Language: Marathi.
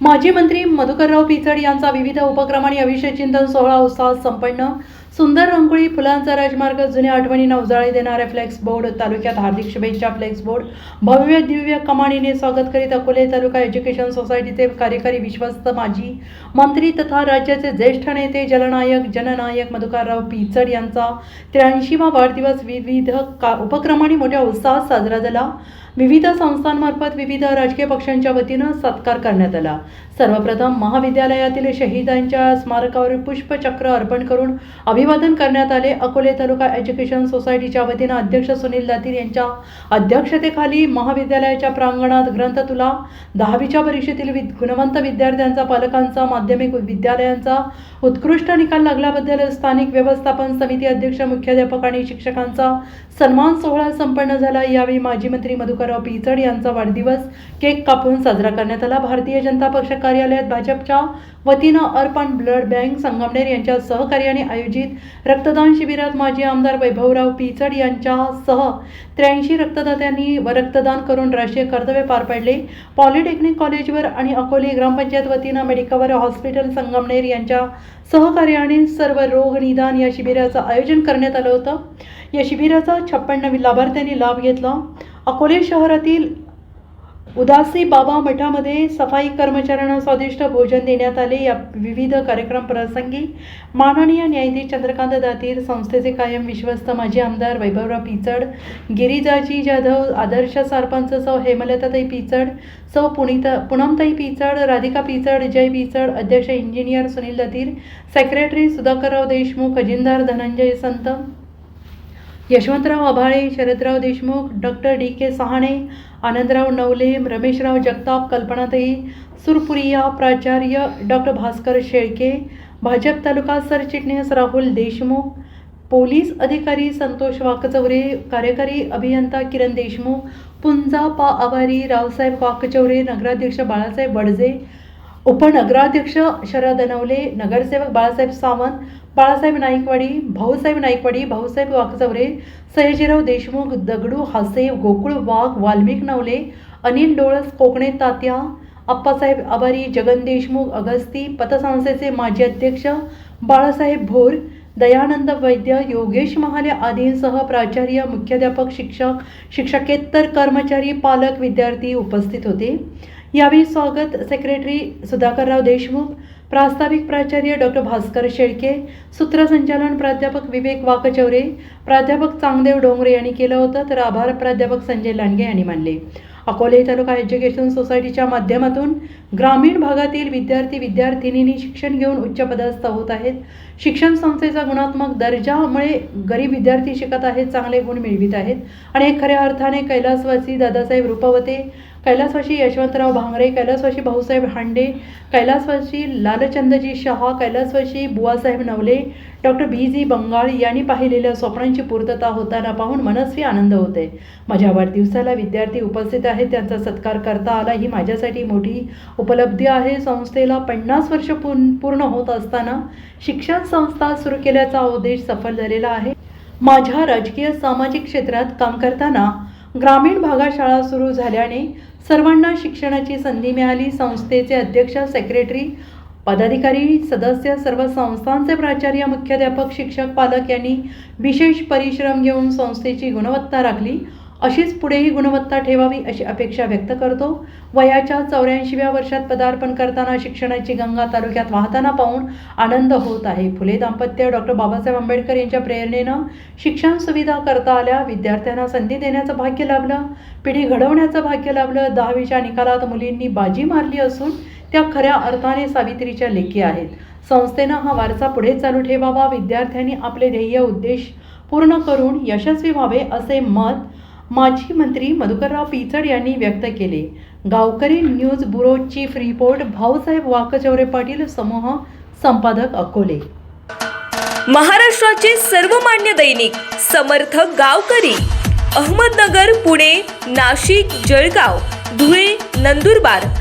माजी मंत्री मधुकरराव पिचड यांचा विविध उपक्रम आणि अविषय चिंतन सोहळा उत्साहात संपन्न. सुंदर रंगोळी फुलांचा राजमार्ग जुन्या आठवणींना उजाळी देणारे फ्लेक्स बोर्ड तालुक्यात हार्दिक शुभेच्छा फ्लेक्स बोर्ड. भव्य दिव्य कमाणीने स्वागत करीत अकोले तालुका एज्युकेशन सोसायटीचे कार्यकारी विश्वस्त माजी मंत्री तथा राज्याचे ज्येष्ठ नेते जलनायक जननायक मधुकरराव पिचड यांचा त्र्याऐंशीवा वाढदिवस विविध का उपक्रमांनी मोठ्या उत्साहात साजरा झाला. विविध संस्थांमार्फत विविध राजकीय पक्षांच्या वतीनं सत्कार करण्यात आला. सर्वप्रथम महाविद्यालयातील शहीदांच्या स्मारकावर पुष्पचक्र अर्पण करून अभिवादन करण्यात आले. अकोले तालुका एज्युकेशन सोसायटीच्या वतीनं अध्यक्ष सुनील दातीर यांच्या अध्यक्षतेखाली महाविद्यालयाच्या प्रांगणात ग्रंथतुला दहावीच्या परीक्षेतील विद गुणवंत विद्यार्थ्यांचा पालकांचा माध्यमिक विद्यालयांचा उत्कृष्ट निकाल लागल्याबद्दल स्थानिक व्यवस्थापन समिती अध्यक्ष मुख्याध्यापक आणि शिक्षकांचा सन्मान सोहळा संपन्न झाला. यावेळी माजी मंत्री मधुकरराव पिचड यांचा वाढदिवस केक कापून साजरा करण्यात आला. भारतीय जनता पक्ष कार्यालयात भाजपच्या वतीनं अर्पण ब्लड बँक संगमनेर यांच्या सहकार्याने आयोजित रक्तदान शिबिरात माजी आमदार वैभवराव पिचड यांच्यासह त्र्याऐंशी रक्तदात्यांनी रक्तदान करून राष्ट्रीय कर्तव्य पार पाडले. पॉलिटेक्निक कॉलेजवर आणि अकोले ग्रामपंचायत वतीनं मेडिकवर हॉस्पिटल संगमनेर यांच्या सहकार्याने सर्व रोग निदान या शिबिराचं आयोजन करण्यात आलं होतं. या शिबिराचा छप्पन्न लाभार्थ्यांनी लाभ घेतला. अकोले शहरातील उदासी बाबा मठामध्ये सफाई कर्मचाऱ्यांना स्वादिष्ट भोजन देण्यात आले. या विविध कार्यक्रम प्रसंगी माननीय न्यायाधीश चंद्रकांत दातीर संस्थेचे कायम विश्वस्त माजी आमदार वैभवराव पिचड गिरिजाजी जाधव आदर्श सरपंच सौ हेमलताताई पिचड सौ पुनिता पुनमताई पिचड राधिका पिचड जय पिचड अध्यक्ष engineer Sunil Datir secretary Sudhakarrao Deshmukh खजिनदार Dhananjay Sant Yashwantrao Abhale Sharadrao Deshmukh doctor D K Sahane Anandrao Navale Rameshrao Jagtap Kalpanatai Surpuriya प्राचार्य डॉक्टर भास्कर शेळके भाजप तालुका सरचिटणीस राहुल देशमुख पोलीस अधिकारी संतोष वाकचौरे कार्यकारी अभियंता किरण देशमुख पुंजा पा आभारी रावसाहेब वाकचौरे नगराध्यक्ष बाळासाहेब वडजे उपनगराध्यक्ष शरद नवले नगरसेवक बाळासाहेब सावंत बाळासाहेब नाईकवाडी भाऊसाहेब नाईकवाडी भाऊसाहेब वाकचौरे सयाजीराव देशमुख दगडू हासे गोकुळ वाघ वाल्मिक नवले अनिल डोळस कोकणे तात्या अप्पासाहेब आभारी जगन देशमुख अगस्ती पतसंस्थेचे माजी अध्यक्ष बाळासाहेब भोर दयानंद वैद्य योगेश महाले आदींसह प्राचार्य मुख्याध्यापक शिक्षक शिक्षकेतर कर्मचारी पालक विद्यार्थी उपस्थित होते. यावेळी स्वागत सेक्रेटरी सुधाकरराव देशमुख प्रास्ताविक प्राचार्य डॉक्टर भास्कर शेळके सूत्रसंचालन प्राध्यापक विवेक वाकचौरे प्राध्यापक चांगदेव डोंगरे यांनी केलं होतं तर आभार प्राध्यापक संजय लांडगे यांनी मानले. अकोले तालुका एज्युकेशन सोसायटीच्या माध्यमातून ग्रामीण भागातील विद्यार्थी विद्यार्थिनींनी शिक्षण घेऊन उच्च पदस्थ होत आहेत. शिक्षण संस्थेचा गुणात्मक दर्जामुळे गरीब विद्यार्थी शिकत आहेत चांगले गुण मिळवित आहेत. आणि एक खऱ्या अर्थाने कैलासवासी दादासाहेब रुपवते कैलासवासी यशवंतराव भांगरे कैलासवासी भाऊसाहेब हांडे कैलासवासी लालचंदजी शहा कैलासवासी बुवासाहेब Navale doctor B G Bangal यांनी पाहिलेल्या स्वप्नांची पूर्तता होताना पाहून मनस्वी आनंद होते माझ्या वाढदिवसाला विद्यार्थी उपस्थित आहेत त्यांचा सत्कार करता आला ही माझ्यासाठी मोठी उपलब्धी आहे. संस्थेला पन्नास वर्ष पूर्ण पूर्ण होत असताना शिक्षण संस्था सुरू केल्याचा उद्देश सफल झालेला आहे. माझ्या राजकीय सामाजिक क्षेत्रात काम करताना ग्रामीण भागात शाळा सुरू झाल्याने सर्वांना शिक्षणाची संधी मिळाली. संस्थेचे अध्यक्ष सेक्रेटरी पदाधिकारी सदस्य सर्व संस्थांचे प्राचार्य मुख्याध्यापक शिक्षक पालक यांनी विशेष परिश्रम घेऊन संस्थेची गुणवत्ता राखली. अशीच पुढेही गुणवत्ता ठेवावी अशी अपेक्षा व्यक्त करतो. वयाच्या चौऱ्याऐंशीव्या वर्षात पदार्पण करताना शिक्षणाची गंगा तालुक्यात वाहताना पाहून आनंद होत आहे. फुले दाम्पत्य डॉक्टर बाबासाहेब आंबेडकर यांच्या प्रेरणेनं शिक्षण सुविधा करता आल्या. विद्यार्थ्यांना संधी देण्याचं भाग्य लाभलं. पिढी घडवण्याचं भाग्य लाभलं. दहावीच्या निकालात मुलींनी बाजी मारली असून त्या खऱ्या अर्थाने सावित्रीच्या लेखी आहेत. संस्थेनं हा वारसा पुढे चालू ठेवावा. विद्यार्थ्यांनी आपले ध्येय उद्देश पूर्ण करून यशस्वी व्हावे असे मत माजी मंत्री मधुकरराव पिचड यांनी व्यक्त केले. Gavkari news bureau chief report Bhausaheb Wakchaure Patil समूह संपादक अकोले. महाराष्ट्राचे सर्वमान्य दैनिक समर्थ गावकरी अहमदनगर पुणे नाशिक जळगाव धुळे नंदुरबार